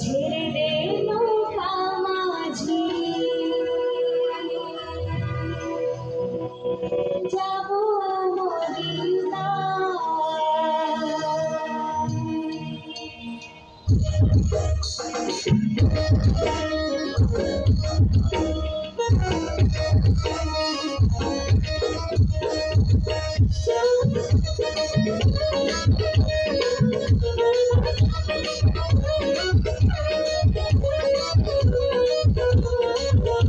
ছেড়ে দে নৌকা মাঝি। যাব মদিনা तेरे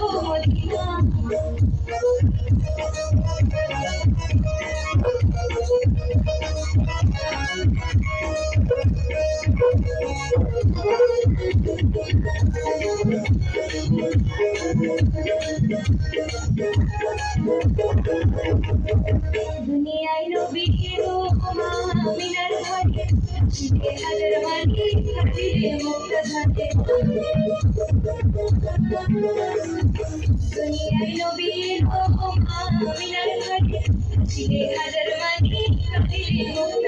Oh my God. দুনিয়ায় নবী রোমা মিনার ঘরে শীতে হাজার মাটি কাটিলে মুক্ত থাকে দুনিয়ায় নবী রোমা মিনার ঘরে শীতে হাজার মাটি কাটিলে মুক্ত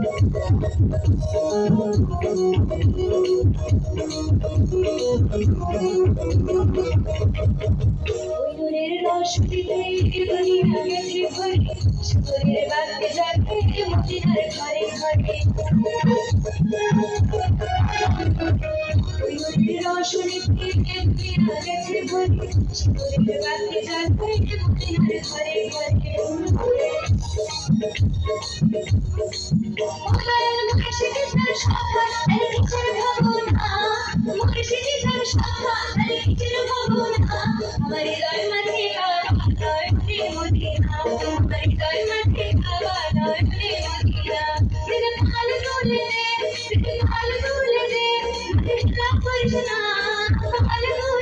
মুখে শিখে তার শাখা তার ভরে শরীরে বাঁধতে যাবে মদিনার ঘরে ঘরে দুনিয়া গেছে ভরে শরীরে বাঁধতে যাবে মদিনার ঘরে ঘরে মুখে শিখে আমার হৃদয় মাঝে